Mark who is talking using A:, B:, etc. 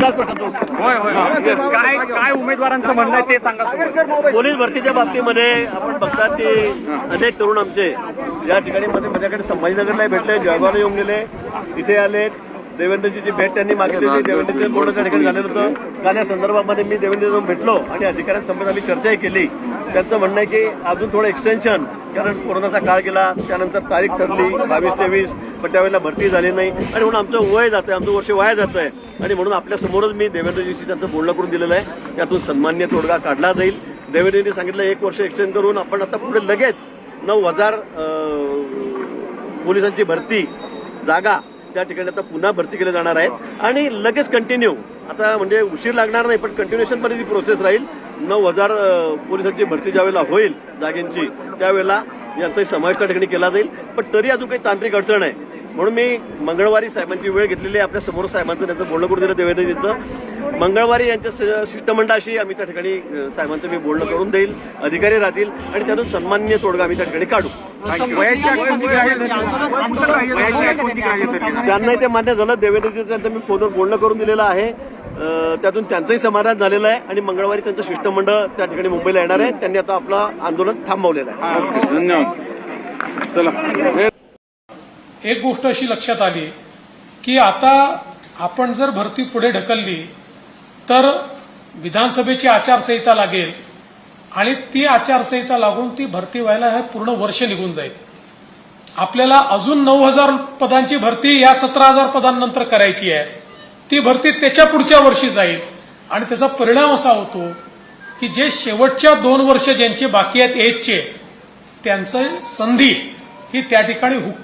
A: Yes. काय काय उमेदवारांचं म्हणणं आहे ते सांगा.
B: पोलीस भरतीच्या बाबतीमध्ये आपण बघतात की अनेक तरुण आमचे या ठिकाणी मध्ये माझ्याकडे संभाजीनगरला भेटले जळगावला येऊन गेले इथे आले. देवेंद्रची जी भेट त्यांनी मागितली होती देवेंद्रचे बोर्ड त्या ठिकाणी झालेलं होतं. काल या संदर्भामध्ये मी देवेंद्र जाऊन भेटलो आणि अधिकाऱ्यांसमोर आम्ही चर्चाही केली. त्यांचं म्हणणं आहे की अजून थोडं एक्सटेन्शन कारण कोरोनाचा काळ गेला त्यानंतर तारीख ठरली बावीस तेवीस पण त्यावेळेला भरती झाली नाही. आणि म्हणून आमचं वय जातं आमचं वर्ष वाया जातं आहे आणि म्हणून आपल्या समोरच मी देवेंद्रजीशी त्यांचं बोलणं करून दिलेलं आहे. त्यातून सन्मान्य तोडगा काढला जाईल. देवेंद्रजींनी सांगितलं एक वर्ष एक्सटेंड करून आपण आता पुढे लगेच नऊ हजार पोलिसांची भरती जागा त्या ठिकाणी आता पुन्हा भरती केल्या जाणार आहेत आणि लगेच कंटिन्यू आता म्हणजे उशीर लागणार नाही पण कंटिन्युएशनमध्ये जी प्रोसेस राहील. नऊ हजार पोलिसांची भरती ज्यावेळेला होईल जागेंची त्यावेळेला यांचाही समावेश त्या ठिकाणी केला जाईल. पण तरी अजून काही तांत्रिक अडचण आहे. म्हणून मी मंगळवारी साहेबांची वेळ घेतलेली आहे. आपल्यासमोर साहेबांचं त्यांचं बोलणं करून दिलं देवेंद्रजींचं मंगळवारी यांच्या शिष्टमंडळाशी आम्ही त्या ठिकाणी साहेबांचं मी बोलणं करून देईल अधिकारी राहतील आणि त्यातून सन्मान्य तोडगा आम्ही त्या ठिकाणी काढू? त्यांनाही ते मान्य झालं देवेंद्रजी त्यांचं मी फोनवर बोलणं करून दिलेलं आहे. त्यातून त्यांचंही समाधान झालेलं आहे आणि मंगळवारी त्यांचं शिष्टमंडळ त्या ठिकाणी मुंबईला येणार आहे. त्यांनी आता आपलं आंदोलन थांबवलेलं आहे.
A: धन्यवाद. चला.
C: एक गोष्ट अशी लक्षात आली की आता आपण जर भरती पुढे ढकलली तर विधानसभेची आचारसंहिता लागेल आणि ती आचारसंहिता लागून ती भरती व्हायला हे पूर्ण वर्ष निघून जाईल. आपल्याला अजून नऊ हजार पदांची भरती या सतरा हजार पदांनंतर करायची आहे. ती भरती त्याच्या पुढच्या वर्षी जाईल आणि त्याचा परिणाम असा होतो की जे शेवटच्या दोन वर्ष ज्यांचे बाकी आहेत एजचे त्यांचं संधी ही त्या ठिकाणी हुक